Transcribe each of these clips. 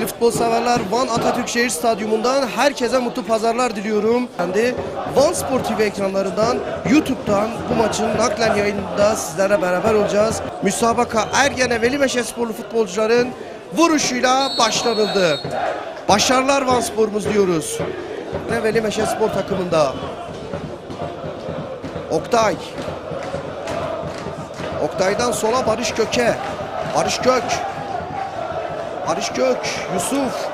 Sevgili futbol severler Van Atatürk Şehir Stadyumu'ndan herkese mutlu pazarlar diliyorum. Ben de Van Spor TV ekranlarından YouTube'dan bu maçın naklen yayınında sizlerle beraber olacağız. Müsabaka Ergene Velimeşe sporlu futbolcuların vuruşuyla başlanıldı. Başarılar Van Spor'umuz diyoruz. Ve Velimeşe spor takımında. Oktay. Oktay'dan sola Barış Köke. Barış Kök. Barış Kök. Yusuf.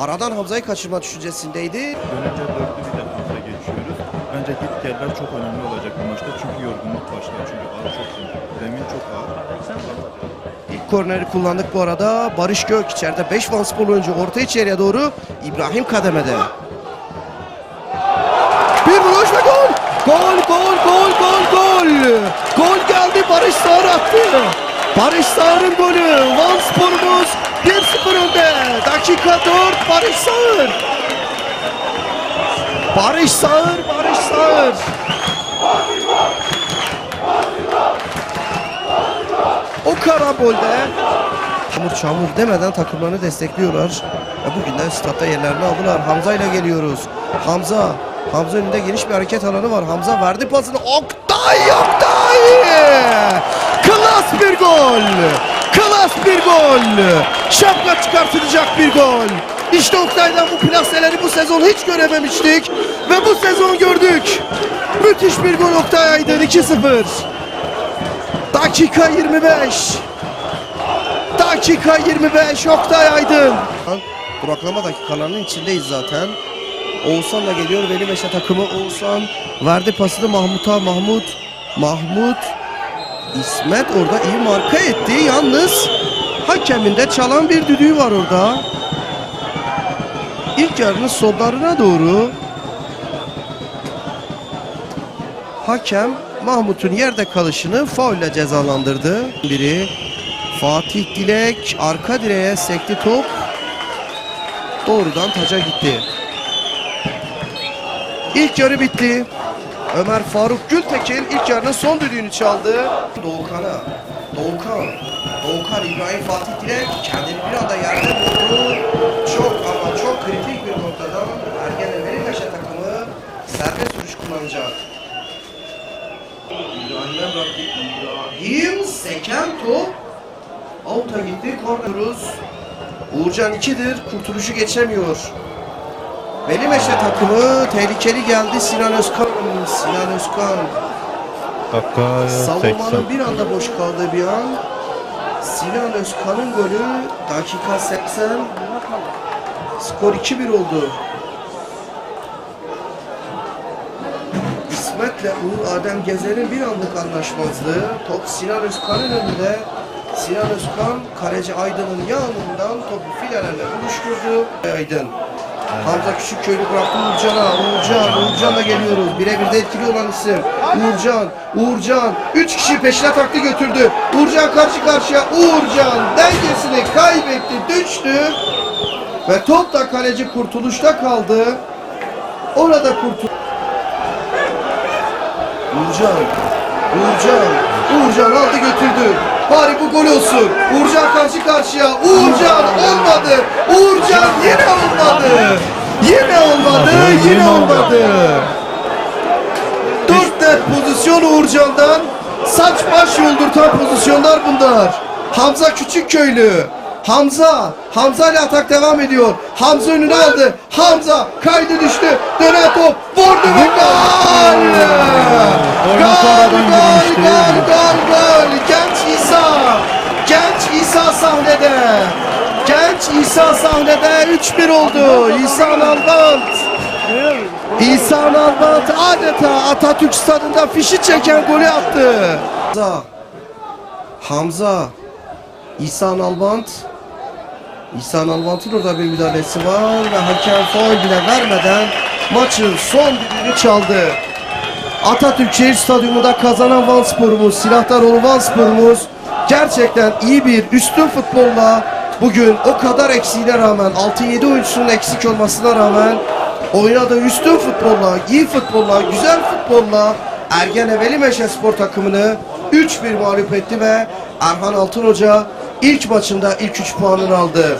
Aradan Hamza'yı kaçırma düşüncesindeydi. Dönünce dörtlü bir defansa geçiyoruz. Bence git geller çok önemli olacak bu maçta çünkü yorgunluk başlıyor. Çünkü ağır çok zemin çok ağır. İlk korneri kullandık bu arada. Barış Gök içeride 5 Van Spor oyuncu orta içeriye doğru. İbrahim kademede. Bir vuruş ve gol! Gol, gol, gol, gol, gol! Gol geldi Barış Sağır attı. Barış Sağır'ın golü. Van Spor'umuz 1-0 önde. Dakika 4 Barış Sağır. Barış Sağır, Barış Sağır. O karambolde çamur çamur demeden takımlarını destekliyorlar. Ve bugün de statta yerlerini aldılar. Hamza ile geliyoruz. Hamza. Hamza önünde geniş bir hareket alanı var. Hamza verdi pasını. Oktay! Oktay! Gol! Klas bir gol! Şapka çıkartılacak bir gol. İşte Oktay'dan bu plaseleri bu sezon hiç görememiştik. Ve bu sezon gördük. Müthiş bir gol Oktay Aydın 2-0. Dakika 25. Dakika 25 Oktay Aydın. Duraklama dakikalarının içindeyiz zaten. Oğuzhan da geliyor Veli Meşe takımı. Oğuzhan verdi pasını Mahmut'a. Mahmut. Mahmut. İsmet orada iyi marka etti. Yalnız hakemin de çalan bir düdüğü var orada. İlk yarının sonlarına doğru Hakem Mahmut'un yerde kalışını faulle cezalandırdı. Biri Fatih Dilek arka direğe sekti top. Doğrudan taca gitti. İlk yarı bitti. Ömer Faruk Gültekin ilk yarının son düdüğünü çaldı. Doğukan'a. Doğukan. Doğukan İbrahim Fatih Dilek kendini bir anda yerde buldu. Çok ama çok kritik bir noktadan Ergen Velimeşe takımı serbest vuruş kullanacak. İbrahim'e bıraktı. İbrahim seken top. Out'a gitti. Kornuyoruz. Uğurcan 2'dir. Kurtuluşu geçemiyor. Veli Meşe takımı tehlikeli geldi. Sinan Özkan. Sinan Özkan. Dakika Savunmanın bir anda boş kaldığı bir an. Sinan Özkan'ın golü dakika 80. Skor 2-1 oldu. İsmet'le Uğur Adem Gezer'in bir anlık anlaşmazlığı. Top Sinan Özkan'ın önünde. Sinan Özkan kaleci Aydın'ın yanından topu filelerle buluşturdu. Aydın. Hamza Küçükköylü bıraktı Uğurcan'a. Uğurcan, Uğurcan'la geliyoruz. Birebir de etkili olan isim. Uğurcan, Uğurcan. Üç kişi peşine taktı götürdü. Uğurcan karşı karşıya. Uğurcan dengesini kaybetti, düştü. Ve top da kaleci kurtuluşta kaldı. Orada kurtul. Uğurcan, Uğurcan, Uğurcan aldı götürdü. Bari bu gol olsun. Uğurcan karşı karşıya. Uğurcan olmadı. Uğurcan yine. Yine olmadı. Yine olmadı. Dört net pozisyon Uğurcan'dan. Saç baş yoldurtan pozisyonlar bunlar. Hamza Küçükköylü. Hamza, Hamza ile atak devam ediyor. Hamza önüne aldı. Hamza kaydı düştü. Dönen top vurdu ve gol! Gol, gol, gol, gol, gol! Genç İsa! Genç İsa sahnede! Genç İsa sahnede 3-1 oldu. İsa Nalbant! İsa Nalbant adeta Atatürk stadında fişi çeken golü attı. Hamza! Hamza! İsa Nalbant! İsa Nalbant'ın orada bir müdahalesi var ve hakem faul bile vermeden maçın son düdüğünü çaldı. Atatürk Şehir Stadyumunda kazanan Van Spor'umuz, Silahdaroğlu Van Spor'umuz gerçekten iyi bir üstün futbolla bugün o kadar eksiğine rağmen 6-7 oyuncusunun eksik olmasına rağmen oynadığı üstün futbolla, iyi futbolla, güzel futbolla Ergene Velimeşe spor takımını 3-1 mağlup etti ve Erhan Altın Hoca ilk maçında ilk 3 puanını aldı.